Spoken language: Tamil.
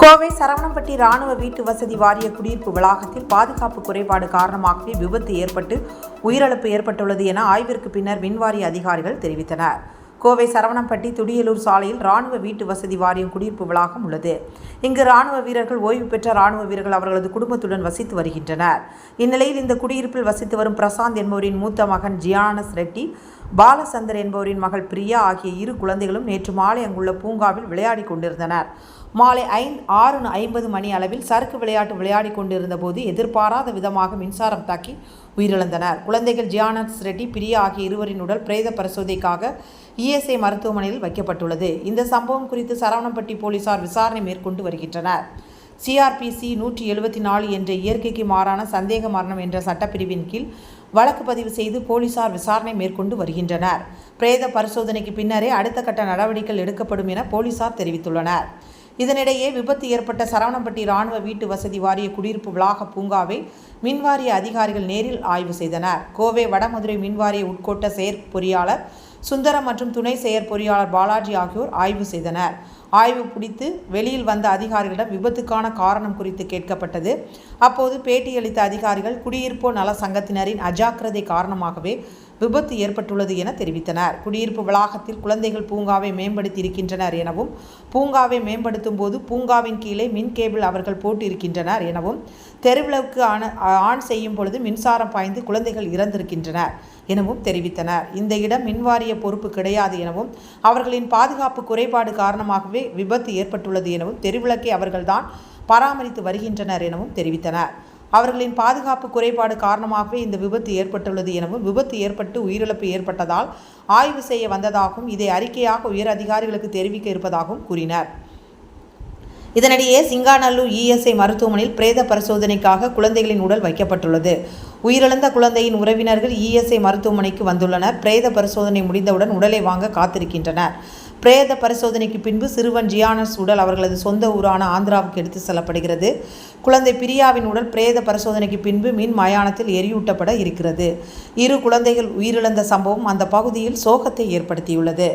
கோவை சரவணம்பட்டி ராணுவ வீட்டு வசதி வாரிய குடியிருப்பு வளாகத்தில் பாதுகாப்பு குறைபாடு காரணமாகவே விபத்து ஏற்பட்டு உயிரிழப்பு ஏற்பட்டுள்ளது என ஆய்விற்கு பின்னர் மின்வாரிய அதிகாரிகள் தெரிவித்தனர். கோவை சரவணம்பட்டி துடியலூர் சாலையில் ராணுவ வீட்டு வசதி வாரியம் குடியிருப்பு வளாகம் உள்ளது. இங்கு ராணுவ வீரர்கள் ஓய்வு பெற்ற ராணுவ வீரர்கள் அவர்களது குடும்பத்துடன் வசித்து வருகின்றனர். இந்நிலையில் இந்த குடியிருப்பில் வசித்து வரும் பிரசாந்த் என்பவரின் மூத்த மகன் ஜியானஸ் ரெட்டி பாலசந்தர் என்பவரின் மகள் பிரியா ஆகிய இரு குழந்தைகளும் நேற்று மாலை அங்குள்ள பூங்காவில் விளையாடி கொண்டிருந்தனர். மாலை ஐந்து ஆறு ஐம்பது மணி அளவில் சறுக்கு விளையாட்டு விளையாடி கொண்டிருந்த போது எதிர்பாராத விதமாக மின்சாரம் தாக்கி உயிரிழந்தனர். குழந்தைகள் ஜியானஸ் ரெட்டி பிரியா ஆகிய இருவரின் உடல் பிரேத பரிசோதனைக்காக இஎஸ்ஐ மருத்துவமனையில் வைக்கப்பட்டுள்ளது. இந்த சம்பவம் குறித்து சரவணம்பட்டி போலீசார் விசாரணை மேற்கொண்டு வருகின்றனர். சிஆர்பிசி நூற்றி எழுபத்தி நாலு என்ற இயற்கைக்கு மாறான சந்தேக மரணம் என்ற சட்டப்பிரிவின் கீழ் வழக்கு பதிவு செய்து போலீசார் விசாரணை மேற்கொண்டு வருகின்றனர். பிரேத பரிசோதனைக்கு பின்னரே அடுத்த கட்ட நடவடிக்கைகள் எடுக்கப்படும் என போலீசார் தெரிவித்துள்ளனர். இதனிடையே விபத்து ஏற்பட்ட சரவணம்பட்டி ராணுவ வீட்டு வசதி வாரிய குடியிருப்பு வளாக பூங்காவை மின்வாரிய அதிகாரிகள் நேரில் ஆய்வு செய்தனர். கோவை வடமதுரை மின்வாரிய உட்கோட்ட செயற் பொறியாளர் சுந்தரம் மற்றும் துணை செயற்பொறியாளர் பாலாஜி ஆகியோர் ஆய்வு செய்தனர். ஆய்வு பிடித்து வெளியில் வந்த அதிகாரிகளிடம் விபத்துக்கான காரணம் குறித்து கேட்கப்பட்டது. அப்போது பேட்டியளித்த அதிகாரிகள் குடியிருப்போர் நல சங்கத்தினரின் அஜாக்கிரதை காரணமாகவே விபத்து ஏற்பட்டுள்ளது என தெரிவித்தனர். குடியிருப்பு வளாகத்தில் குழந்தைகள் பூங்காவை மேம்படுத்தி இருக்கின்றனர் எனவும் பூங்காவை மேம்படுத்தும் போது பூங்காவின் கீழே மின் கேபிள் அவர்கள் போட்டு இருக்கின்றனர் எனவும் தெருவிளக்கு ஆன ஆன் செய்யும் பொழுது மின்சாரம் பாய்ந்து குழந்தைகள் இறந்திருக்கின்றனர் எனவும் தெரிவித்தனர். இந்த இடம் மின்வாரிய பொறுப்பு கிடையாது எனவும் அவர்களின் பாதுகாப்பு குறைபாடு காரணமாகவே விபத்து ஏற்பட்டுள்ளது எனவும் தெருவிளக்கை அவர்கள்தான் பராமரித்து வருகின்றனர் எனவும் தெரிவித்தனர். அவர்களின் பாதுகாப்பு குறைபாடு காரணமாகவே இந்த விபத்து ஏற்பட்டுள்ளது எனவும் விபத்து ஏற்பட்டு உயிரிழப்பு ஏற்பட்டதால் ஆய்வு செய்ய வந்ததாகவும் இதை அறிக்கையாக உயர் அதிகாரிகளுக்கு தெரிவிக்க இருப்பதாகவும் கூறினர். இதனிடையே சிங்காநல்லூர் இஎஸ்ஐ மருத்துவமனையில் பிரேத பரிசோதனைக்காக குழந்தைகளின் உடல் வைக்கப்பட்டுள்ளது. உயிரிழந்த குழந்தையின் உறவினர்கள் இஎஸ்ஐ மருத்துவமனைக்கு வந்துள்ளனர். பிரேத பரிசோதனை முடிந்தவுடன் உடலை வாங்க காத்திருக்கின்றனர். பிரேத பரிசோதனைக்கு பின்பு சிறுவன் ஜியானஸ் உடல் அவர்களது சொந்த ஊரான ஆந்திராவுக்கு எடுத்து செல்லப்படுகிறது. குழந்தை பிரியாவின் உடல் பிரேத பரிசோதனைக்கு பின்பு மின் மயானத்தில் எரியூட்டப்பட இருக்கிறது. இரு குழந்தைகள் உயிரிழந்த சம்பவம் அந்த பகுதியில் சோகத்தை ஏற்படுத்தியுள்ளது.